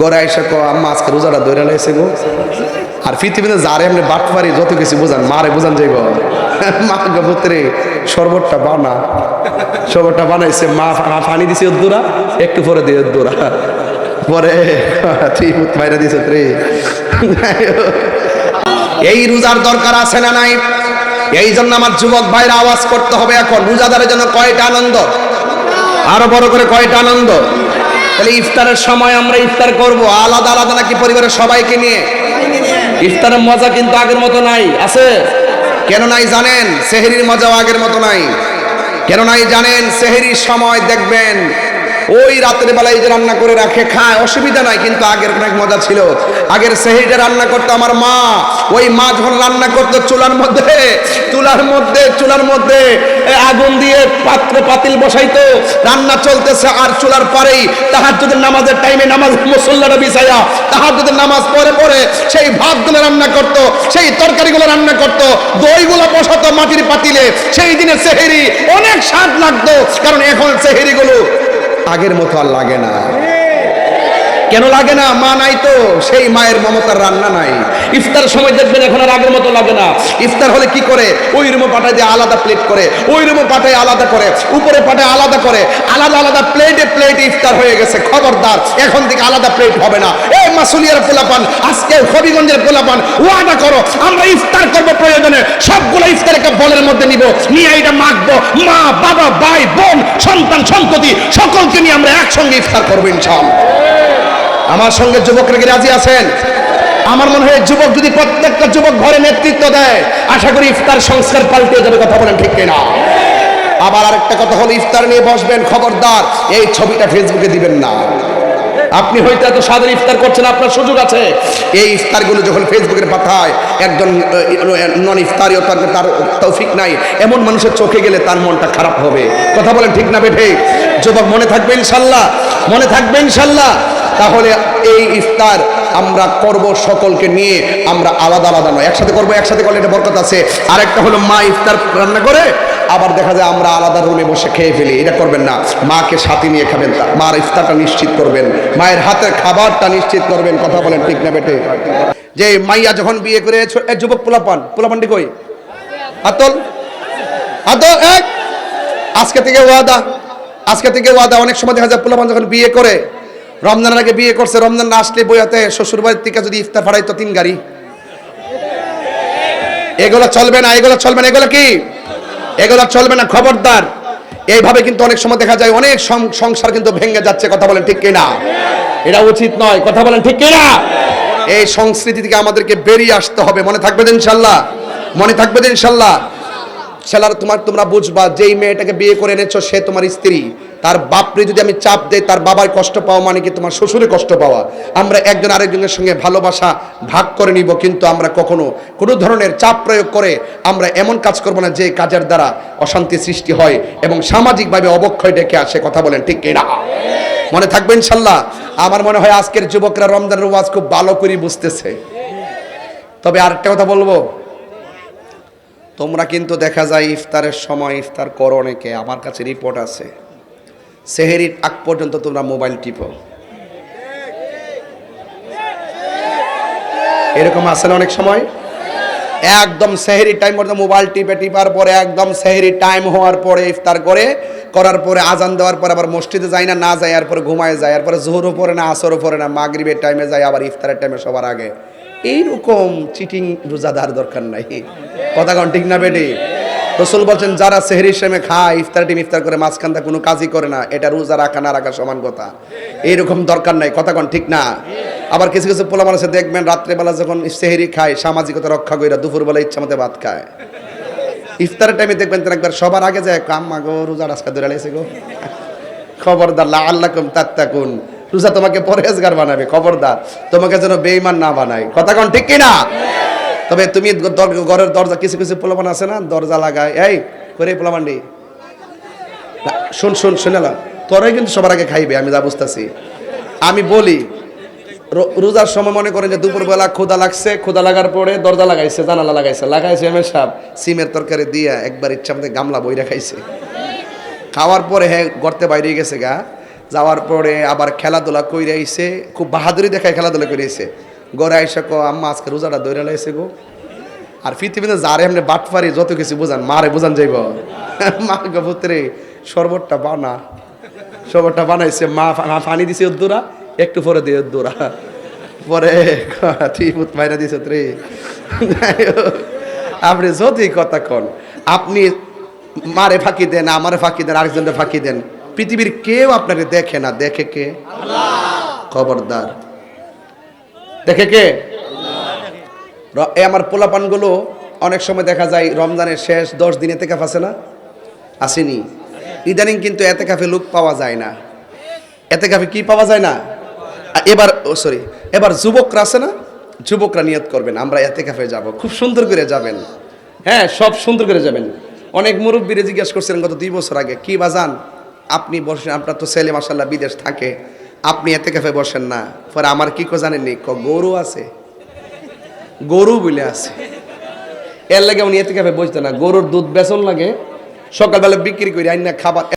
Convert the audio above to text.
গড়ে আইসা ক আম্মা, আজকে রোজাটা দৈরা লাইছে গো। আর পৃথিবীতে যারে এমনি বাট পারি যত কিছু বুঝান, মারে বুঝান যাইব। মা গো পুত্রে, শরবতটা বানা। শরবতটা বানাইছে, মা পানি দিছে উদ্দুরা একটু পরে দিয়ে উদ্দুরা পরে তুই মাইরা দিছে রে এই রোজার দরকার আছে না নাই? এই জন্য আমার যুবক ভাইরা আওয়াজ করতে হবে এখন। রোজাদারের জন্য কয়টা আনন্দ? আরও বড় করে কয়টা আনন্দ? তাহলে ইফতারের সময় আমরা ইফতার করব। আলাদা আলাদা নাকি পরিবারের সবাইকে নিয়ে? ইফতারের মজা কিন্তু আগের মতো নাই, আছে? কেন নাই জানেন? সেহেরির মজাও আগের মতো নাই। কেন নাই জানেন? সেহেরির সময় দেখবেন ওই রাতের বেলায় যে রান্না করে রাখে, খায়, অসুবিধা নাই, কিন্তু আগের অনেক মজা ছিল। আগের সেহেরিটা রান্না করতো আমার মা, ওই মা যখন রান্না করতো চুলার মধ্যে চুলার মধ্যে চুলার মধ্যে আগুন দিয়ে পাত্র পাতিল বসাইতো, রান্না চলতেছে আর চুলার পরেই তাহার যদি নামাজের টাইমে নামাজ মুসল্লাটা বিছাইয়া তাহার যদি নামাজ পরে পরে সেই ভাতগুলো রান্না করত, সেই তরকারিগুলো রান্না করত, দইগুলো বসাতো মাটির পাতিলে, সেই দিনে সেহেরি অনেক স্বাদ লাগতো, কারণ এখন সেহেরিগুলো আগের মতো আর লাগে না। কেন লাগে না? মা নাই তো, সেই মায়ের মমতার রান্না নাই। ইফতার সময় দেখবেন এখন আর আগের মতো লাগে না। ইফতার হলে কি করে? ওই রুমে পাঠায় দিয়ে আলাদা প্লেট করে, ওই রুমে পাঠায় আলাদা করে, উপরে পাঠায় আলাদা করে, আলাদা আলাদা প্লেটে প্লেটে ইফতার হয়ে গেছে। খবরদার, এখন থেকে আলাদা প্লেট হবে না। এই মাসুলিয়ার পোলাপান, আজকে হবিগঞ্জের পোলাপান, ওয়াদা করো, আমরা ইফতার করব প্রয়োজনে। সবগুলো ইফতারকে বলের মধ্যে নিব। নিয়ে এটা মাখবো। মা, বাবা, ভাই, বোন, সন্তান সন্ততি সকলকে নিয়ে আমরা একসঙ্গে ইফতার করব ইনশাআল্লাহ। আমার সঙ্গে যুবকরা কি রাজি আছেন? আমার মনে হয় যুবক যদি প্রত্যেকটা যুবক ঘরে নেতৃত্ব দেয়, আশা করি ইফতার সংস্কার পাল্টে যাবে, কথা বলেন ঠিক কিনা? আবার আরেকটা কথা হলো, ইফতার নিয়ে বসবেন খবরদার, এই ছবিটা ফেসবুকে দিবেন না। আপনি হয়তো এত সাদের ইফতার করছেন, আপনার সুযোগ আছে। এই ইফতারগুলো যখন ফেসবুকের পাঠায় একজন নন ইফতারিও তার তার তৌফিক নাই, এমন মানুষের চোখে গেলে তার মনটা খারাপ হবে। কথা বলেন ঠিক না, বেঠে? যুবক মনে থাকবে ইনশাল্লাহ? মনে থাকবে ইনশাল্লাহ? তাহলে এই ইফতার আমরা করব সকলকে নিয়ে, আমরা আলাদা আলাদা নয়। একসাথে করব, একসাথে করলে এটা বরকত আছে। আরেকটা হলো মা ইফতার রান্না করে, আবার দেখা যায় আমরা আলাদা রুমে বসে খেয়ে ফেলি, এটা করবেন না। মাকে সাথে নিয়ে খাবেন, মার ইফতারটা নিশ্চিত করবেন, মায়ের হাতের খাবারটা নিশ্চিত করবেন, কথা বলেন ঠিক না বেটে যে মাইয়া যখন বিয়ে করে যুবক পোলাপান, পোলাপানটি কই? আতল? আতল এক আজকে থেকে ওয়াদা, আজকে থেকে ওয়াদা। অনেক সময় দেখা যায় পোলাপান যখন বিয়ে করে রমজানের আগে বিয়ে করছে, রমজান না আসলে বইয়াতে শ্বশুর বাড়ির থেকে যদি ইফতার ফাড়াইতো তিন গাড়ি। এগুলো চলবে না, এগুলো চলবে না, এগুলো কি? এগুলো চলবে না, খবরদার। এইভাবে কিন্তু অনেক সময় দেখা যায়, অনেক সংসার কিন্তু ভেঙে যাচ্ছে, কথা বলেন ঠিক কিনা? এটা উচিত নয়, কথা বলেন ঠিক কিনা? এই সংস্কৃতি থেকে আমাদেরকে বেরিয়ে আসতে হবে, মনে থাকবে ইনশাল্লাহ? মনে থাকবে ইনশাল্লাহ? ছেলার, তোমার তোমরা বুঝবা, যেই মেয়েটাকে বিয়ে করে এনেছো, সে তোমার স্ত্রী। তার বাপরে যদি আমি চাপ দেই, তার বাবার কষ্ট পাওয়া মানে কি তোমার শ্বশুরের কষ্ট পাওয়া? আমরা একজন আরেকজনের সঙ্গে ভালোবাসা ভাগ করে নিব, কিন্তু আমরা কখনো কোনো ধরনের চাপ প্রয়োগ করে আমরা এমন কাজ করব না যে কাজের দ্বারা অশান্তি সৃষ্টি হয় এবং সামাজিকভাবে অবক্ষয় ডেকে আসে, কথা বলেন ঠিক কিনা? মনে থাকবে ইনশাল্লাহ? আমার মনে হয় আজকের যুবকরা রমজানের ওয়াজ খুব ভালো করে বুঝতেছে। তবে আরেকটা কথা বলব, তোমরা কিন্তু দেখা যায় ইফতারের সময় ইফতার করো অনেকে, আমার কাছে রিপোর্ট আছে। সেহেরির আগ পর্যন্ত তোমরা মোবাইল টিপো। এরকম আছে না অনেক সময়? একদম সেহেরি টাইম পর্যন্ত মোবাইল টিপে, টিপার পরে একদম সেহেরি টাইম হওয়ার পরে ইফতার করে, করার পরে আজান দেওয়ার পরে আবার মসজিদে যায় না না যায় আর পরে ঘুমায় যায় আর পরে জোহরও পরে না, আসরও পরে না, মাগরিবের টাইমে যায়, আবার ইফতারের টাইমে সবার আগে। এইরকম চিটিং রোজাদার দরকার নাই। কথা কন ঠিক না বেটি? রসুল বলছেন, যারা সেহরির সময় খায়, ইফতার টিম ইফতার করে মাঝখানটা কোনো কাজই করে না। এটা রোজা রাখা, না রাখা সমান কথা। এইরকম দরকার নাই। কথা কন, ঠিক না? আবার কিছু কিছু পোলা মানুষ দেখবেন রাত্রেবেলা যখন সেহেরি খায়, সামাজিকতা রক্ষা করে দুপুরবেলা ইচ্ছা মতো ভাত খায়। ইফতারের টাইমে দেখবেন তারা একবার সবার আগে যায় কাম্মা গো, রোজা রাস্তা ধরে লেগেছে গো? খবরদার, লা আল্লাহ কুম তাত্তাকুন। রোজা তোমাকে পরহেজগার বানাবে, খবরদার। তোমাকে যেন বেইমান না বানায়। কথা কন, ঠিক কি না তবে তুমি ঘরের দরজা কিছু কিছু পোলাপান আছে না? দরজা লাগায়। এই করে পোলাপান্ডি না, শুন শুন শুনেলাম তোরাই কিন্তু সবার আগে খাইবে আমি যা বুঝতেছি। আমি বলি রোজার সময় মনে করেন যে দুপুরবেলা ক্ষুদা লাগছে ক্ষুদা লাগার পরে দরজা লাগাইছে জানালা লাগাইছে। লাগাইছে এমএ সাহেব সিমের তরকারি দিয়া একবার ইচ্ছা মতো গামলা বইরা খাইছে। খাওয়ার পরে হ্যাঁ গর্তে বাইরে গেছে গা। যাওয়ার পরে আবার খেলাধুলা কইরে আইছে খুব বাহাদুরি দেখায় খেলাধুলা করে আইছে। গড়ে আইসা ক আম্মা আজকে রোজাটা দৌড়ে লাইছে গো। আর পৃথিবীতে যারে এমনি বাট পারি যত কিছু বুঝান মারে বুঝান যাইব। মা গো পুত্রে শরবতটা বানা। শরবতটা বানাইছে মা পানি দিছে উদ্দুরা একটু পরে দিয়ে উদ্দুরা। পরে ঠিক মাইরা দিছে রে আপনি যদি কথা কন আপনি মারে ফাঁকি দেন আমারে ফাঁকি দেন আরেকজনের ফাঁকি দেন পৃথিবীর কেউ আপনাকে দেখে না দেখে কে? খবরদার। দেখে কে? আমার পোলাপানগুলো অনেক সময় দেখা যায় রমজানের শেষ দশ দিন এতে কাফ আছে না? আসেনি। ইদানিং কিন্তু এতে কাফে লুক পাওয়া যায় না। এতে কাফে কি পাওয়া যায় না? এবার, ও সরি এবার যুবকরা আছে না? যুবকরা নিয়ত করবেন, আমরা এতে কাফে যাব। খুব সুন্দর করে যাবেন। হ্যাঁ সব সুন্দর করে যাবেন। অনেক মুরব্বীরে জিজ্ঞেস করছিলেন গত দুই বছর আগে, কি বাজান আপনি বসেন, আপনার তো ছেলে মাসাল্লাহ বিদেশ থাকে। আপনি এতে কাফে বসেন না। পরে আমার কি কো জানেননি ক গরু আছে। গরু বলে আছে। এর লাগে উনি এতে কাফে বসতে না। গরুর দুধ বেচন লাগে। সকালবেলা বিক্রি করি, আইন না খাবার